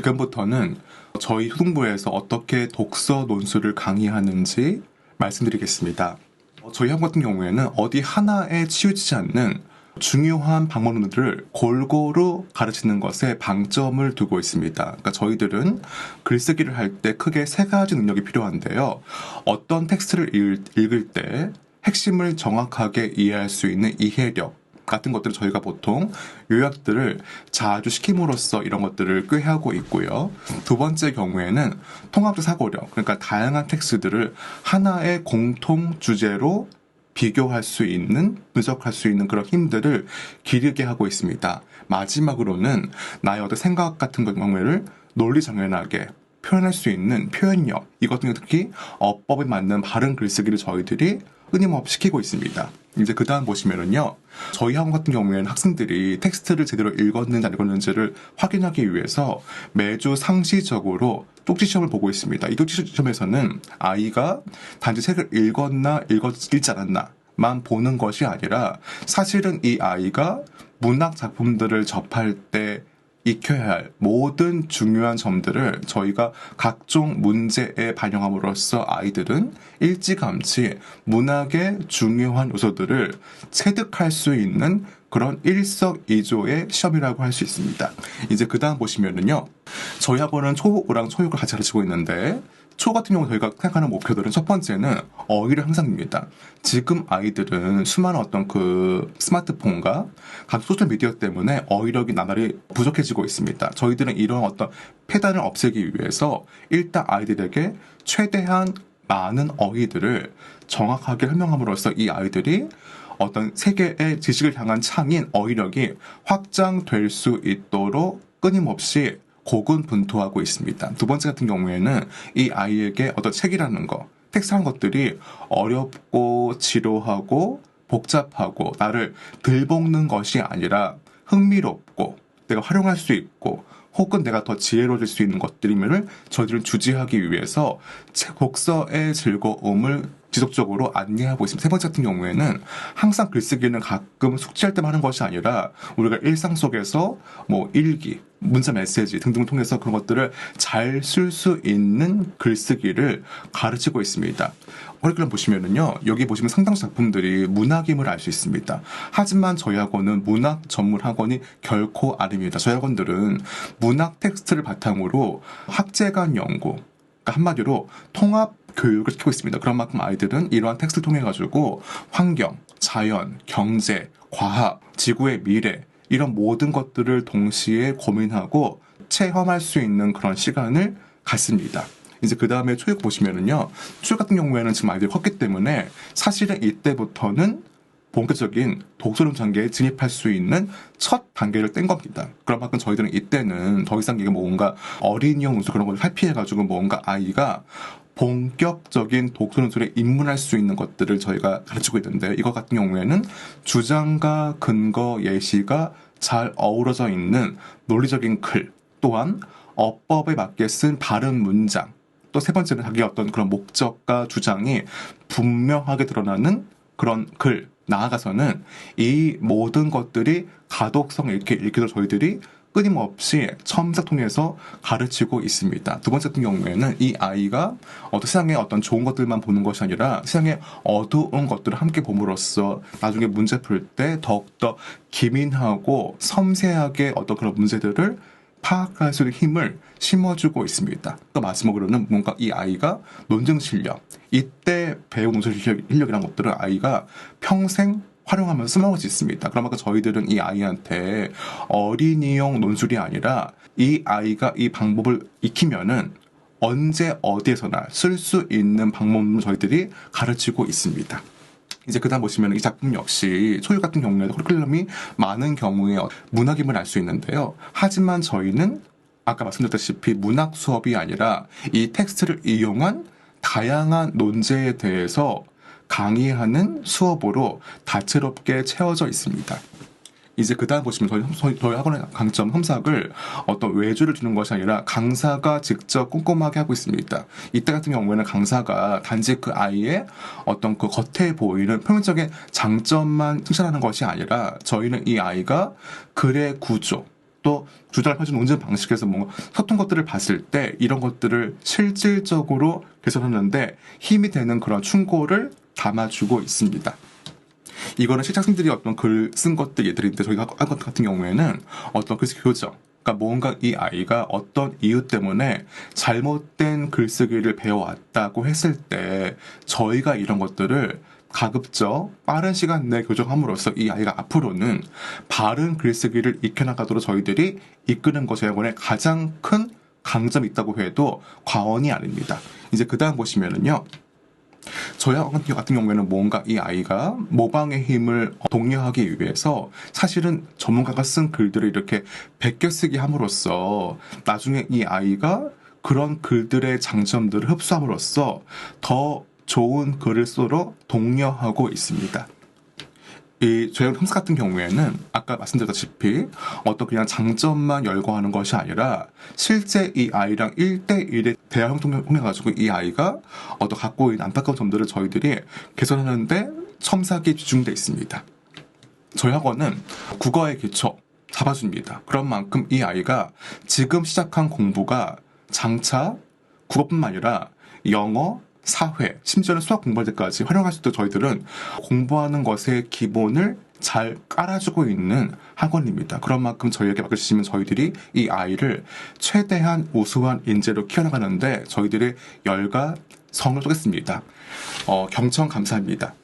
지금부터는 저희 후등부에서 어떻게 독서 논술을 강의하는지 말씀드리겠습니다. 어, 저희 학원 같은 경우에는 어디 하나에 치우치지 않는 중요한 방법론들을 골고루 가르치는 것에 방점을 두고 있습니다. 그러니까 저희들은 글쓰기를 할 때 크게 세 가지 능력이 필요한데요. 어떤 텍스트를 읽- 읽을 때 핵심을 정확하게 이해할 수 있는 이해력, 같은 것들을 저희가 보통 요약들을 자주 시킴으로써 이런 것들을 꾀하고 있고요. 두 번째 경우에는 통합적 사고력, 그러니까 다양한 텍스트들을 하나의 공통 주제로 비교할 수 있는, 분석할 수 있는 그런 힘들을 기르게 하고 있습니다. 마지막으로는 나의 어떤 생각 같은 경우를 논리정연하게 표현할 수 있는 표현력, 이것 등 특히 어법에 맞는 바른 글쓰기를 저희들이 끊임없이 시키고 있습니다. 이제 그 다음 보시면은요, 저희 학원 같은 경우에는 학생들이 텍스트를 제대로 읽었는지 안 읽었는지를 확인하기 위해서 매주 상시적으로 쪽지 시험을 보고 있습니다. 이 쪽지 시험에서는 아이가 단지 책을 읽었나 읽었, 읽지 않았나 만 보는 것이 아니라 사실은 이 아이가 문학 작품들을 접할 때 익혀야 할 모든 중요한 점들을 저희가 각종 문제에 반영함으로써 아이들은 일찌감치 문학의 중요한 요소들을 체득할 수 있는 그런 일석이조의 시험이라고 할 수 있습니다. 이제 그 다음 보시면은요. 저희 학원은 초고랑 초육을 같이 가르치고 있는데 초 같은 경우 저희가 생각하는 목표들은 첫 번째는 어휘를 향상입니다. 지금 아이들은 수많은 어떤 그 스마트폰과 각 소셜 미디어 때문에 어휘력이 나날이 부족해지고 있습니다. 저희들은 이런 어떤 폐단을 없애기 위해서 일단 아이들에게 최대한 많은 어휘들을 정확하게 설명함으로써 이 아이들이 어떤 세계의 지식을 향한 창인 어휘력이 확장될 수 있도록 끊임없이 고군분투하고 있습니다. 두 번째 같은 경우에는 이 아이에게 어떤 책이라는 거, 텍스트한 것들이 어렵고 지루하고 복잡하고 나를 들볶는 것이 아니라 흥미롭고 내가 활용할 수 있고 혹은 내가 더 지혜로워질 수 있는 것들임을 저희들은 주지하기 위해서 책 독서의 즐거움을 지속적으로 안내하고 있습니다. 세 번째 같은 경우에는 항상 글쓰기는 가끔 숙제할 때만 하는 것이 아니라 우리가 일상 속에서 뭐 일기, 문자 메시지 등등을 통해서 그런 것들을 잘 쓸 수 있는 글쓰기를 가르치고 있습니다. 커리큘럼 보시면은요, 여기 보시면 상당수 작품들이 문학임을 알 수 있습니다. 하지만 저희 학원은 문학 전문 학원이 결코 아닙니다. 저희 학원들은 문학 텍스트를 바탕으로 학제간 연구, 그러니까 한마디로 통합 교육을 시키고 있습니다. 그런 만큼 아이들은 이러한 텍스트를 통해 가지고 환경, 자연, 경제, 과학, 지구의 미래 이런 모든 것들을 동시에 고민하고 체험할 수 있는 그런 시간을 갖습니다. 이제 그 다음에 초육 보시면은요, 초육 같은 경우에는 지금 아이들이 컸기 때문에 사실은 이때부터는 본격적인 독서론 단계에 진입할 수 있는 첫 단계를 뗀 겁니다. 그런 만큼 저희들은 이때는 더 이상 이게 뭔가 어린이용 논술 그런 걸 살피해가지고 뭔가 아이가 본격적인 독서 논술에 입문할 수 있는 것들을 저희가 가르치고 있는데 이것 같은 경우에는 주장과 근거 예시가 잘 어우러져 있는 논리적인 글 또한 어법에 맞게 쓴 바른 문장 또 세 번째는 자기 어떤 그런 목적과 주장이 분명하게 드러나는 그런 글 나아가서는 이 모든 것들이 가독성 있게 읽기도 저희들이 끊임없이 첨삭 통해서 가르치고 있습니다. 두 번째 같은 경우에는 이 아이가 어떤 세상에 어떤 좋은 것들만 보는 것이 아니라 세상에 어두운 것들을 함께 봄으로써 나중에 문제 풀 때 더욱더 기민하고 섬세하게 어떤 그런 문제들을 파악할 수 있는 힘을 심어주고 있습니다. 또 마지막으로는 뭔가 이 아이가 논증 실력, 이때 배운 논증 실력, 실력이란 것들을 아이가 평생 활용하면서 써먹을 수 있습니다. 그런 만큼 저희들은 이 아이한테 어린이용 논술이 아니라 이 아이가 이 방법을 익히면은 언제 어디에서나 쓸 수 있는 방법을 저희들이 가르치고 있습니다. 이제 그다음 보시면 이 작품 역시 초육 같은 경우에도 커리큘럼이 많은 경우에 문학임을 알 수 있는데요. 하지만 저희는 아까 말씀드렸다시피 문학 수업이 아니라 이 텍스트를 이용한 다양한 논제에 대해서 강의하는 수업으로 다채롭게 채워져 있습니다. 이제 그 다음 보시면 저희, 저희, 학원의 강점 험삭을 어떤 외주를 주는 것이 아니라 강사가 직접 꼼꼼하게 하고 있습니다. 이때 같은 경우에는 강사가 단지 그 아이의 어떤 그 겉에 보이는 표면적인 장점만 칭찬하는 것이 아니라 저희는 이 아이가 글의 구조, 또 주장을 펼치는 논쟁 방식에서 뭔가 소통 것들을 봤을 때 이런 것들을 실질적으로 개선하는데 힘이 되는 그런 충고를 담아주고 있습니다. 이거는 실장님들이 어떤 글 쓴 것들 예들인데 저희가 한 것 같은 경우에는 어떤 글쓰기 교정 그러니까 뭔가 이 아이가 어떤 이유 때문에 잘못된 글쓰기를 배워왔다고 했을 때 저희가 이런 것들을 가급적 빠른 시간 내에 교정함으로써 이 아이가 앞으로는 바른 글쓰기를 익혀나가도록 저희들이 이끄는 것이 학원의 가장 큰 강점이 있다고 해도 과언이 아닙니다. 이제 그 다음 보시면은요. 저희 같은 경우에는 뭔가 이 아이가 모방의 힘을 독려하기 위해서 사실은 전문가가 쓴 글들을 이렇게 베껴 쓰기 함으로써 나중에 이 아이가 그런 글들의 장점들을 흡수함으로써 더 좋은 글을 쓰도록 독려하고 있습니다. 이 저희 홈스 같은 경우에는 아까 말씀드렸다시피 어떤 그냥 장점만 열거하는 것이 아니라 실제 이 아이랑 1대1의 대화 형통을 통해 가지고 이 아이가 어떤 갖고 있는 안타까운 점들을 저희들이 개선하는데 첨삭이 집중돼 있습니다. 저희 학원은 국어의 기초 잡아줍니다. 그런 만큼 이 아이가 지금 시작한 공부가 장차 국어뿐만 아니라 영어, 사회, 심지어는 수학 공부할 때까지 활용할 수 있도록 저희들은 공부하는 것의 기본을 잘 깔아주고 있는 학원입니다. 그런 만큼 저희에게 맡겨주시면 저희들이 이 아이를 최대한 우수한 인재로 키워나가는데 저희들의 열과 성을 쏘겠습니다. 어, 경청 감사합니다.